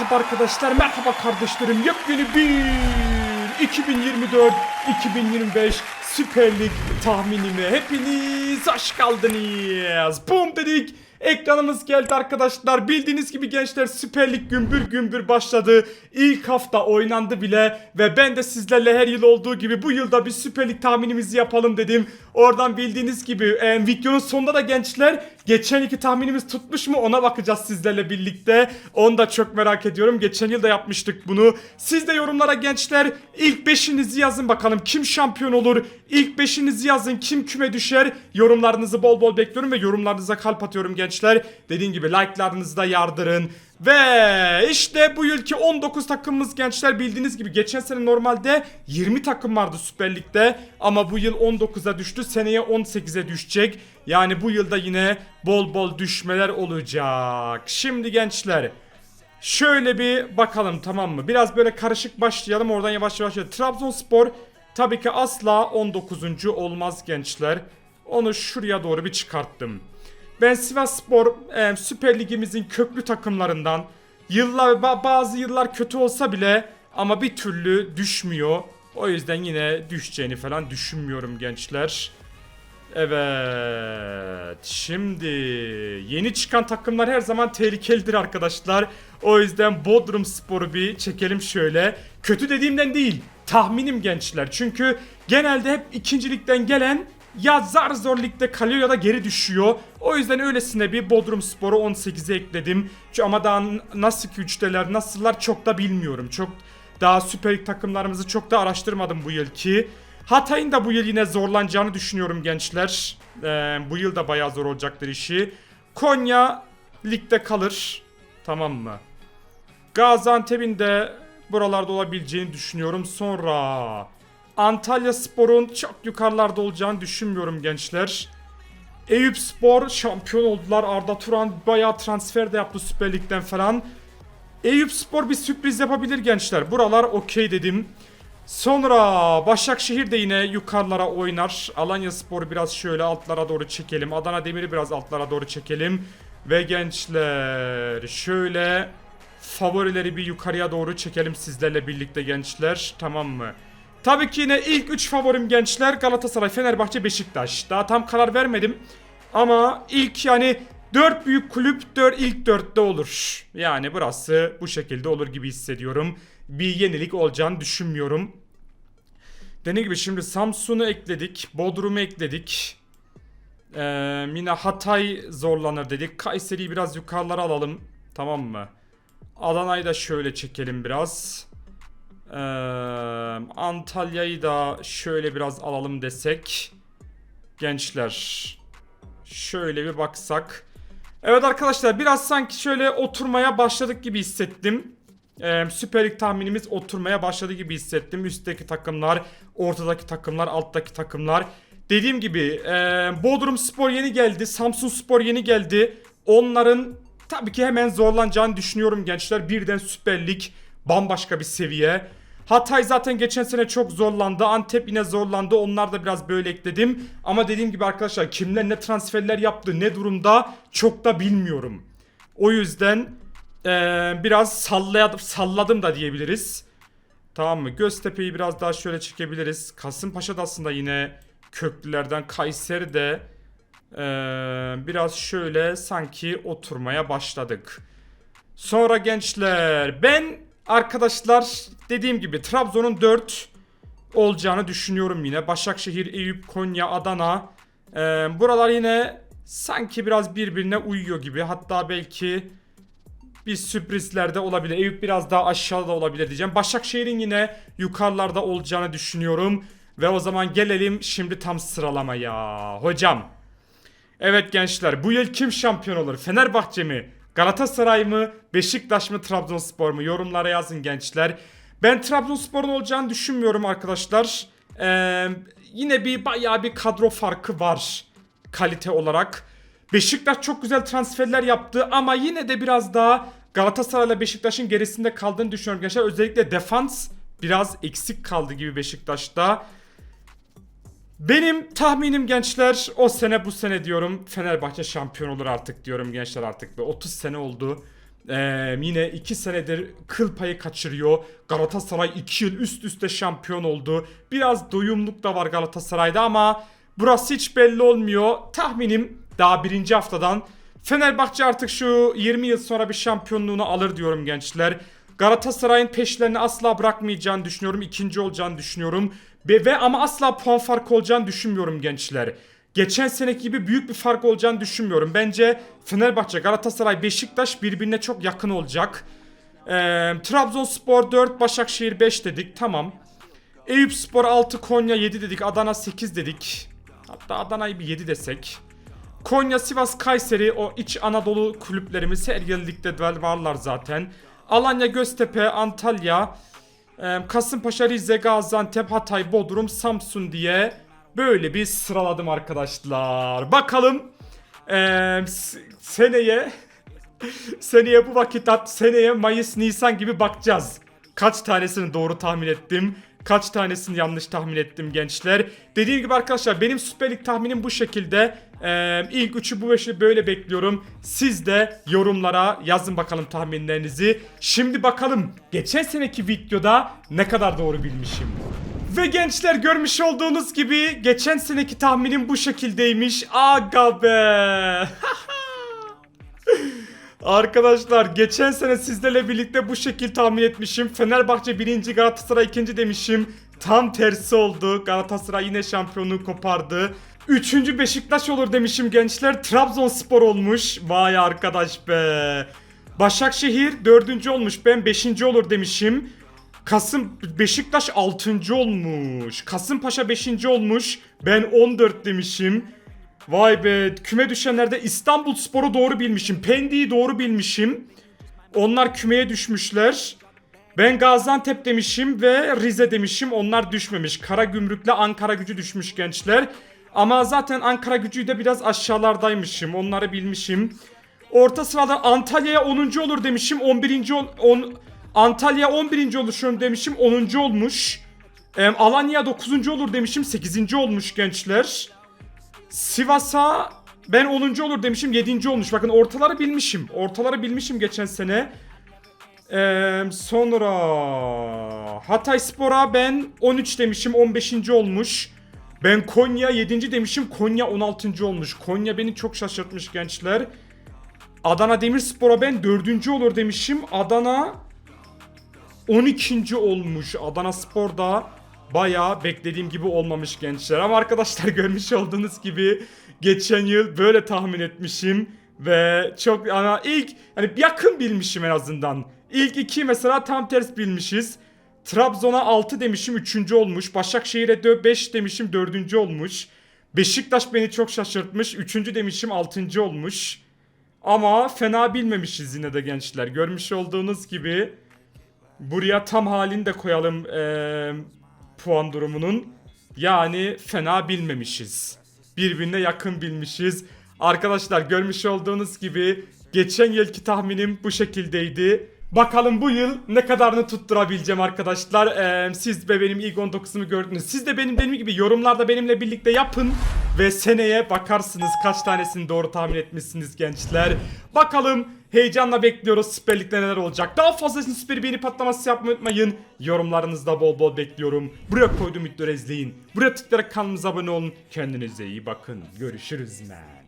Merhaba arkadaşlar, merhaba kardeşlerim. Yepyeni bir 2024-2025 Süper Lig tahminime hepiniz hoş geldiniz. Bum dedik. Ekranımız geldi arkadaşlar. Bildiğiniz gibi gençler Süper Lig gümbür gümbür başladı. İlk hafta oynandı bile ve ben de sizlerle her yıl olduğu gibi bu yılda bir Süper Lig tahminimizi yapalım dedim. Oradan bildiğiniz gibi e, videonun sonunda da gençler geçen iki tahminimiz tutmuş mu ona bakacağız sizlerle birlikte. Onu da çok merak ediyorum. Geçen yıl da yapmıştık bunu. Siz de yorumlara gençler ilk beşinizi yazın bakalım kim şampiyon olur. İlk beşinizi yazın kim küme düşer. Yorumlarınızı bol bol bekliyorum ve yorumlarınıza kalp atıyorum gençler. Dediğim gibi like'larınızı da yardırın. Ve işte bu yılki 19 takımımız gençler bildiğiniz gibi geçen sene normalde 20 takım vardı Süper Lig'de ama bu yıl 19'a düştü seneye 18'e düşecek. Yani bu yılda yine bol bol düşmeler olacak. Şimdi gençler şöyle bir bakalım tamam mı? Biraz böyle karışık başlayalım oradan yavaş yavaş. Trabzonspor tabii ki asla 19. olmaz gençler. Onu şuraya doğru bir çıkarttım. Ben Sivasspor e, Süper Ligimizin köklü takımlarından. Yıllar ba- bazı yıllar kötü olsa bile ama bir türlü düşmüyor. O yüzden yine düşeceğini falan düşünmüyorum gençler. Evet. Şimdi yeni çıkan takımlar her zaman tehlikelidir arkadaşlar. O yüzden Bodrum Spor'u bir çekelim şöyle. Kötü dediğimden değil. Tahminim gençler. Çünkü genelde hep ikincilikten gelen ya zar zor ligde kalıyor ya da geri düşüyor. O yüzden öylesine bir Bodrum Spor'u 18'e ekledim. Çünkü ama daha nasıl ki üçteler nasıllar çok da bilmiyorum. Çok daha Süper Lig takımlarımızı çok da araştırmadım bu yıl ki. Hatay'ın da bu yıl yine zorlanacağını düşünüyorum gençler. Ee, bu yıl da bayağı zor olacaktır işi. Konya ligde kalır. Tamam mı? Gaziantep'in de buralarda olabileceğini düşünüyorum. Sonra Antalya Spor'un çok yukarılarda olacağını düşünmüyorum gençler. Eyüp Spor şampiyon oldular. Arda Turan bayağı transfer de yaptı Süper Lig'den falan. Eyüp Spor bir sürpriz yapabilir gençler. Buralar okey dedim. Sonra Başakşehir de yine yukarılara oynar. Alanya Spor'u biraz şöyle altlara doğru çekelim. Adana Demir'i biraz altlara doğru çekelim. Ve gençler şöyle favorileri bir yukarıya doğru çekelim sizlerle birlikte gençler. Tamam mı? Tabii ki yine ilk 3 favorim gençler Galatasaray, Fenerbahçe, Beşiktaş. Daha tam karar vermedim. Ama ilk yani 4 büyük kulüp 4 ilk 4'te olur. Yani burası bu şekilde olur gibi hissediyorum. Bir yenilik olacağını düşünmüyorum. Dediğim gibi şimdi Samsun'u ekledik. Bodrum'u ekledik. Ee, yine Hatay zorlanır dedik. Kayseri'yi biraz yukarılara alalım. Tamam mı? Adana'yı da şöyle çekelim biraz. Ee, Antalya'yı da şöyle biraz alalım desek. Gençler. Şöyle bir baksak. Evet arkadaşlar biraz sanki şöyle oturmaya başladık gibi hissettim. Ee, Süper Lig tahminimiz oturmaya başladı gibi hissettim. Üstteki takımlar, ortadaki takımlar, alttaki takımlar. Dediğim gibi e, Bodrum Spor yeni geldi. Samsun Spor yeni geldi. Onların tabii ki hemen zorlanacağını düşünüyorum gençler. Birden Süper Lig bambaşka bir seviye. Hatay zaten geçen sene çok zorlandı. Antep yine zorlandı. Onlar da biraz böyle ekledim. Ama dediğim gibi arkadaşlar kimler ne transferler yaptı ne durumda çok da bilmiyorum. O yüzden eee, biraz sallayadım, salladım da diyebiliriz. Tamam mı? Göztepe'yi biraz daha şöyle çekebiliriz. Kasımpaşa da aslında yine köklülerden. Kayseri de eee, biraz şöyle sanki oturmaya başladık. Sonra gençler ben arkadaşlar dediğim gibi Trabzon'un 4 olacağını düşünüyorum yine. Başakşehir, Eyüp, Konya, Adana. Ee, buralar yine sanki biraz birbirine uyuyor gibi. Hatta belki bir sürprizler de olabilir. Eyüp biraz daha aşağıda olabilir diyeceğim. Başakşehir'in yine yukarılarda olacağını düşünüyorum. Ve o zaman gelelim şimdi tam sıralamaya. Hocam Evet gençler bu yıl kim şampiyon olur? Fenerbahçe mi? Galatasaray mı? Beşiktaş mı? Trabzonspor mu? Yorumlara yazın gençler. Ben Trabzonspor'un olacağını düşünmüyorum arkadaşlar. Ee, yine bir bayağı bir kadro farkı var kalite olarak. Beşiktaş çok güzel transferler yaptı ama yine de biraz daha Galatasaray'la Beşiktaş'ın gerisinde kaldığını düşünüyorum gençler. Özellikle defans biraz eksik kaldı gibi Beşiktaş'ta. Benim tahminim gençler o sene bu sene diyorum Fenerbahçe şampiyon olur artık diyorum gençler artık. Ve 30 sene oldu. Ee, yine 2 senedir kıl payı kaçırıyor. Galatasaray 2 yıl üst üste şampiyon oldu. Biraz doyumluk da var Galatasaray'da ama burası hiç belli olmuyor. Tahminim daha birinci haftadan Fenerbahçe artık şu 20 yıl sonra bir şampiyonluğunu alır diyorum gençler. Galatasaray'ın peşlerini asla bırakmayacağını düşünüyorum. ikinci olacağını düşünüyorum. Ve, ve ama asla puan farkı olacağını düşünmüyorum gençler. Geçen seneki gibi büyük bir fark olacağını düşünmüyorum. Bence Fenerbahçe, Galatasaray, Beşiktaş birbirine çok yakın olacak. Ee, Trabzonspor 4, Başakşehir 5 dedik. Tamam. Eyüpspor 6, Konya 7 dedik. Adana 8 dedik. Hatta Adana'yı bir 7 desek. Konya, Sivas, Kayseri o iç Anadolu kulüplerimiz her ligde de varlar zaten. Alanya, Göztepe, Antalya, Kasımpaşa, Rize, Gaziantep, Hatay, Bodrum, Samsun diye böyle bir sıraladım arkadaşlar. Bakalım e, seneye seneye bu vakit seneye Mayıs, Nisan gibi bakacağız. Kaç tanesini doğru tahmin ettim. Kaç tanesini yanlış tahmin ettim gençler. Dediğim gibi arkadaşlar benim Süper Lig tahminim bu şekilde. Ee, ilk üçü bu beşi böyle bekliyorum. Siz de yorumlara yazın bakalım tahminlerinizi. Şimdi bakalım geçen seneki videoda ne kadar doğru bilmişim. Ve gençler görmüş olduğunuz gibi geçen seneki tahminim bu şekildeymiş. Aga be. Arkadaşlar geçen sene sizlerle birlikte bu şekil tahmin etmişim. Fenerbahçe birinci, Galatasaray ikinci demişim. Tam tersi oldu. Galatasaray yine şampiyonluğu kopardı. Üçüncü Beşiktaş olur demişim gençler. Trabzonspor olmuş. Vay arkadaş be. Başakşehir dördüncü olmuş. Ben beşinci olur demişim. Kasım Beşiktaş 6. olmuş. Kasımpaşa 5. olmuş. Ben 14 demişim. Vay be küme düşenlerde İstanbul Sporu doğru bilmişim. Pendik'i doğru bilmişim. Onlar kümeye düşmüşler. Ben Gaziantep demişim ve Rize demişim. Onlar düşmemiş. Karagümrük'le Ankara gücü düşmüş gençler. Ama zaten Ankara gücüyü de biraz aşağılardaymışım. Onları bilmişim. Orta sırada Antalya'ya 10. olur demişim. 11. ol- on, Antalya 11. oluşum demişim. 10. olmuş. Alanya 9. olur demişim. 8. olmuş gençler. Sivas'a ben 10. olur demişim 7. olmuş. Bakın ortaları bilmişim. Ortaları bilmişim geçen sene. Ee, sonra Hatay Spor'a ben 13 demişim 15. olmuş. Ben Konya 7. demişim Konya 16. olmuş. Konya beni çok şaşırtmış gençler. Adana Demirspor'a ben 4. olur demişim. Adana 12. olmuş. Adana Spor'da bayağı beklediğim gibi olmamış gençler. Ama arkadaşlar görmüş olduğunuz gibi geçen yıl böyle tahmin etmişim. Ve çok ama ilk hani yakın bilmişim en azından. İlk iki mesela tam ters bilmişiz. Trabzon'a 6 demişim 3. olmuş. Başakşehir'e 5 demişim 4. olmuş. Beşiktaş beni çok şaşırtmış. 3. demişim 6. olmuş. Ama fena bilmemişiz yine de gençler. Görmüş olduğunuz gibi Buraya tam halini de koyalım eee, puan durumunun. Yani fena bilmemişiz. Birbirine yakın bilmişiz. Arkadaşlar görmüş olduğunuz gibi geçen yılki tahminim bu şekildeydi. Bakalım bu yıl ne kadarını tutturabileceğim arkadaşlar. Eee, siz de benim ilk 19'umu gördünüz. Siz de benim benim gibi yorumlarda benimle birlikte yapın. Ve seneye bakarsınız kaç tanesini doğru tahmin etmişsiniz gençler. Bakalım heyecanla bekliyoruz Süper Lig'de neler olacak. Daha fazlasını Süper Beğeni patlaması yapmayı unutmayın. Yorumlarınızda bol bol bekliyorum. Buraya koyduğum videoları izleyin. Buraya tıklayarak kanalımıza abone olun. Kendinize iyi bakın. Görüşürüz man.